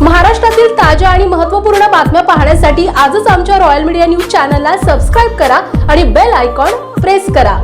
महाराष्ट्रातील ताज्या आणि महत्त्वपूर्ण बातम्या पाहण्यासाठी आजच आमच्या रॉयल मीडिया न्यूज चॅनलला सबस्क्राईब करा आणि बेल आयकॉन प्रेस करा.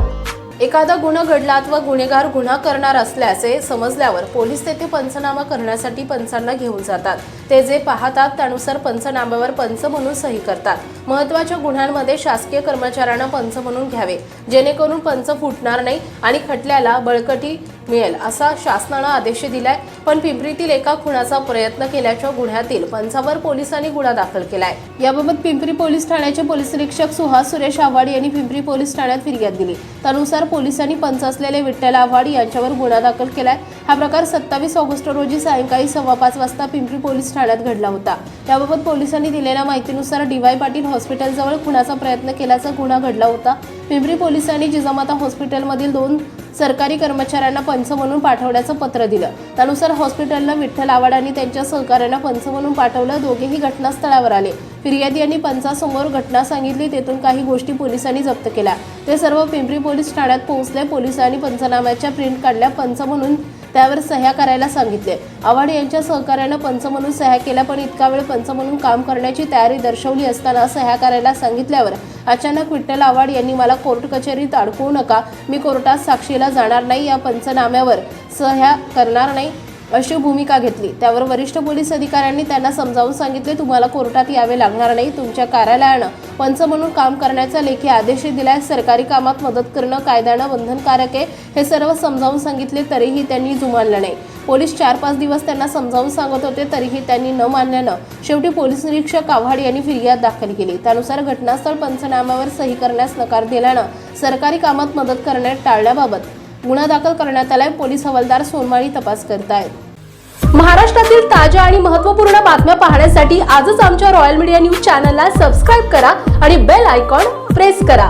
एखादा गुन्हा घडला अथवा गुन्हेगार गुन्हा करणार असल्याचे समजल्यावर पोलीस तेथे पंचनामा करण्यासाठी पंचांना घेऊन जातात. ते जे पाहतात त्यानुसार पंचनाम्यावर पंच म्हणून सही करतात. महत्त्वाच्या गुन्ह्यांमध्ये शासकीय कर्मचाऱ्यांना पंच म्हणून घ्यावे. जेणेकरून पंच फुटणार नाही आणि खटल्याला बळकटी मिळेल असा शासनानं आदेश दिलाय. पण पिंपरीतील एका खुणाचा प्रयत्न केल्याच्या गुन्ह्यातील पंचावर पोलिसांनी गुन्हा दाखल केलाय. याबाबत पिंपरी पोलीस ठाण्याचे पोलीस निरीक्षक सुहास सुरेश आव्हाड यांनी पिंपरी पोलीस ठाण्यात फिर्याद दिली. त्यानुसार पोलिसांनी पंच असलेले विठ्ठल आव्हाड यांच्यावर गुन्हा दाखल केलाय. हा प्रकार सत्तावीस ऑगस्ट रोजी सायंकाळी सव्वा पाच वाजता पिंपरी पोलीस ठाण्यात घडला होता. याबाबत पोलिसांनी दिलेल्या माहितीनुसार डीवाय पाटील हॉस्पिटलजवळ खुणाचा प्रयत्न केल्याचा गुन्हा घडला होता. पिंपरी पोलिसांनी जिजामाता हॉस्पिटलमधील दोन सरकारी कर्मचाऱ्यांना पंच म्हणून पाठवण्याचं पत्र दिलं. त्यानुसार हॉस्पिटलनं विठ्ठल आवाड आणि त्यांच्या सहकाऱ्यांना पंच म्हणून पाठवलं. दोघेही घटनास्थळावर आले. फिर्यादी यांनी पंचासमोर घटना सांगितली तेथून काही गोष्टी पोलिसांनी जप्त केल्या. ते सर्व पिंपरी पोलीस ठाण्यात पोहोचले. पोलिसांनी पंचनाम्याच्या प्रिंट काढल्या. पंच म्हणून त्यावर सह्या करायला सांगितले. आव्हाड यांच्या सहकार्यानं पंच म्हणून सह्या केल्या पण इतका वेळ पंच म्हणून काम करण्याची तयारी दर्शवली असताना सह्या करायला सांगितल्यावर अचानक विठ्ठल आव्हाड यांनी मला कोर्ट कचेरीत अडकवू नका. मी कोर्टात साक्षीला जाणार नाही. या पंचनाम्यावर सह्या करणार नाही. अशी भूमिका घेतली. त्यावर वरिष्ठ पोलीस अधिकाऱ्यांनी त्यांना समजावून सांगितले तुम्हाला कोर्टात यावे लागणार नाही. तुमच्या कार्यालयानं पंच म्हणून काम करण्याचा लेखी आदेश दिलाय. सरकारी कामात मदत करणं कायद्यानं बंधनकारक आहे. हे सर्व समजावून सांगितले तरीही त्यांनी जुमानलं नाही. पोलीस चार पाच दिवस त्यांना समजावून सांगत होते तरीही त्यांनी न मानल्यानं शेवटी पोलीस निरीक्षक आव्हाड यांनी फिर्याद दाखल केली. त्यानुसार घटनास्थळ पंचनाम्यावर सही करण्यास नकार दिल्यानं सरकारी कामात मदत करण्यात टाळल्याबाबत गुन्हा दाखल करण्यात आलाय. पोलीस हवालदार सोनमाळी तपास करत आहेत महाराष्ट्रातील ताज्या आणि महत्त्वपूर्ण बातम्या पाहण्यासाठी आजच आमच्या रॉयल मीडिया न्यूज चॅनलला सबस्क्राईब करा आणि बेल आयकॉन प्रेस करा.